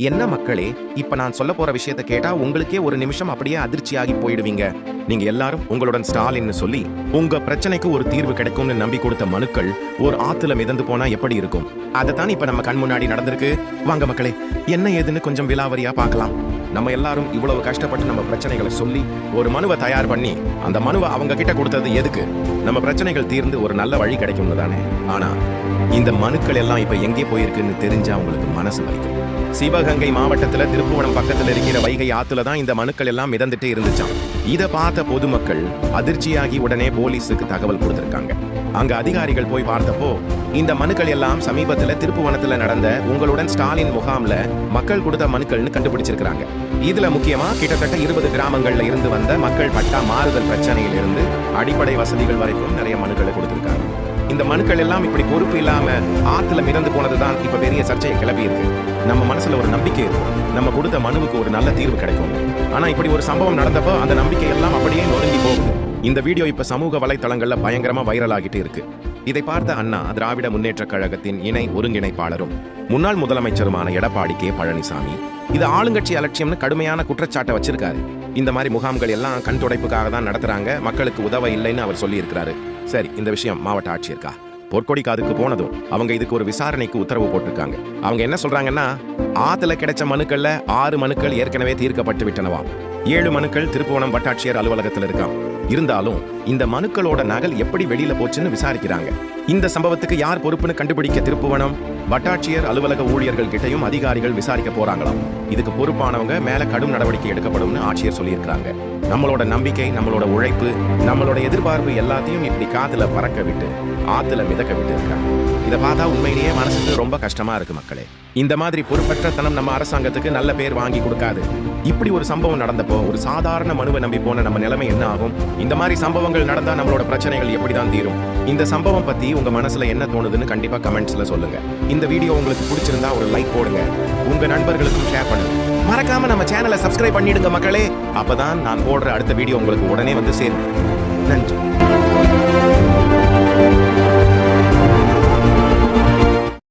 என்ன மக்களே இப்ப நான் சொல்ல போற விஷயத்த கேட்டா உங்களுக்கே ஒரு நிமிஷம் அப்படியே அதிர்ச்சியாகி போயிடுவீங்க. நீங்க எல்லாரும் உங்களுடன் ஸ்டாலின்னு சொல்லி உங்க பிரச்சனைக்கு ஒரு தீர்வு கிடைக்கும்னு நம்பி கொடுத்த மனுக்கள் ஒரு ஆத்துல மிதந்து போனா எப்படி இருக்கும்? அதைத்தான் இப்ப நம்ம கண் முன்னாடி நடந்திருக்கு. வாங்க மக்களே என்ன ஏதுன்னு கொஞ்சம் விலாவரியா பார்க்கலாம். நம்ம எல்லாரும் இவ்வளவு கஷ்டப்பட்டு நம்ம பிரச்சனைகளை சொல்லி ஒரு மனுவை தயார் பண்ணி அந்த மனுவை அவங்க கிட்ட கொடுத்தது எதுக்கு? நம்ம பிரச்சனைகள் தீர்ந்து ஒரு நல்ல வழி கிடைக்கும்னு தானே. ஆனா இந்த மனுக்கள் எல்லாம் இப்ப எங்கே போயிருக்குன்னு தெரிஞ்சா அவங்களுக்கு மனசு வலிக்கும். சிவகங்கை மாவட்டத்துல திருப்புவனம் பக்கத்துல இருக்கிற வைகை ஆத்துல தான் இந்த மனுக்கள் எல்லாம் மிதந்துட்டு இருந்துச்சாம். இதை பார்த்த பொதுமக்கள் அதிர்ச்சியாகி உடனே போலீஸுக்கு தகவல் கொடுத்திருக்காங்க. அங்க அதிகாரிகள் போய் பார்த்தப்போ இந்த மனுக்கள் எல்லாம் சமீபத்துல திருப்புவனத்துல நடந்த உங்களுடன் ஸ்டாலின் முகாம்ல மக்கள் கொடுத்த மனுக்கள்னு கண்டுபிடிச்சிருக்காங்க இதுல முக்கியமா கிட்டத்தட்ட இருபது கிராமங்கள்ல இருந்து வந்த மக்கள் பட்டா மாறுதல் பிரச்சனையில் இருந்து அடிப்படை வசதிகள் வரைக்கும் நிறைய மனுக்களை கொடுத்திருக்காங்க. இந்த மனுக்கள் எல்லாம் இப்படி பொறுப்பு இல்லாம ஆத்துல மிதந்து போனதுதான் இப்ப பெரிய சர்ச்சையை கிளப்பி இருக்கு. நம்ம மனசுல ஒரு நம்பிக்கை இருக்கு. நம்ம கொடுத்த மனுவுக்கு ஒரு நல்ல தீர்வு கிடைக்கும். ஆனா இப்படி ஒரு சம்பவம் நடந்தப்போ அந்த நம்பிக்கை எல்லாம் அப்படியே நொறுங்கி போகுது. இந்த வீடியோ இப்ப சமூக வலைத்தளங்கள்ல பயங்கரமா வைரல் ஆகிட்டு இருக்கு. இதை பார்த்த அண்ணா திராவிட முன்னேற்ற கழகத்தின் இணை ஒருங்கிணைப்பாளரும் முன்னாள் முதலமைச்சருமான எடப்பாடி கே. பழனிசாமி. இது ஆளுங்கட்சி அலட்சியம்னு கடுமையான குற்றச்சாட்டை வச்சிருக்காரு. இந்த மாதிரி முகாம்கள் எல்லாம் கண் துடைப்புக்காக தான் நடத்துறாங்க. மக்களுக்கு உதவ இல்லைன்னு அவர் சொல்லியிருக்கிறாரு. சரி இந்த விஷயம் மாவட்ட ஆட்சியர்க்கா? பொற்கொடி காதுக்கு போனதும் அவங்க இதுக்கு ஒரு விசாரணைக்கு உத்தரவு போட்டிருக்காங்க. அவங்க என்ன சொல்றாங்கன்னா ஆத்துல கிடைச்ச மனுக்கள்ல ஆறு மனுக்கள் ஏற்கனவே தீர்க்கப்பட்டு விட்டனவாம். ஏழு மனுக்கள் திருப்புவனம் வட்டாட்சியர் அலுவலகத்தில் இருக்காம். இருந்தாலும் இந்த மனுக்களோட நகல் எப்படி வெளியில போச்சுன்னு விசாரிக்கிறாங்க. இந்த சம்பவத்துக்கு யார் பொறுப்புன்னு கண்டுபிடிக்க திருப்புவனம்? வட்டாட்சியர் அலுவலக ஊழியர்கள் கிட்டையும் அதிகாரிகள் விசாரிக்க போறாங்களாம். இதுக்கு பொறுப்பானவங்க மேல கடும் நடவடிக்கை எடுக்கப்படும்னு ஆட்சியர் சொல்லியிருக்காங்க நம்மளோட நம்பிக்கை நம்மளோட உழைப்பு நம்மளோட எதிர்பார்ப்பு எல்லாத்தையும் இப்படி காத்துல பறக்க விட்டு ஆத்துல மிதக்க விட்டு இருக்காங்க. இதை பார்த்தா உண்மையிலேயே மனசுக்கு ரொம்ப கஷ்டமா இருக்கு மக்களே. இந்த மாதிரி பொறுப்பற்ற தனம் நம்ம அரசாங்கத்துக்கு நல்ல பேர் வாங்கி கொடுக்காது. இப்படி ஒரு சம்பவம் நடந்தப்போ ஒரு சாதாரண மனுவை நம்பி போன நம்ம நிலைமை என்ன ஆகும்? இந்த மாதிரி சம்பவங்கள் நடந்தா நம்மளோட பிரச்சனைகள் எப்படி தான் தீரும்? இந்த சம்பவம் பத்தி உங்க மனசுல என்ன தோணுதுன்னு கண்டிப்பா கமெண்ட்ஸ்ல சொல்லுங்க. இந்த வீடியோ உங்களுக்கு பிடிச்சிருந்தா ஒரு லைக் போடுங்க. உங்க நண்பர்களுக்கும் ஷேர் பண்ணுங்க. மறக்காம நம்ம சேனலை சப்ஸ்கிரைப் பண்ணிடுங்க மக்களே. அப்பதான் நான் போடுற அடுத்த வீடியோ உங்களுக்கு உடனே வந்து சேரும். நன்றி.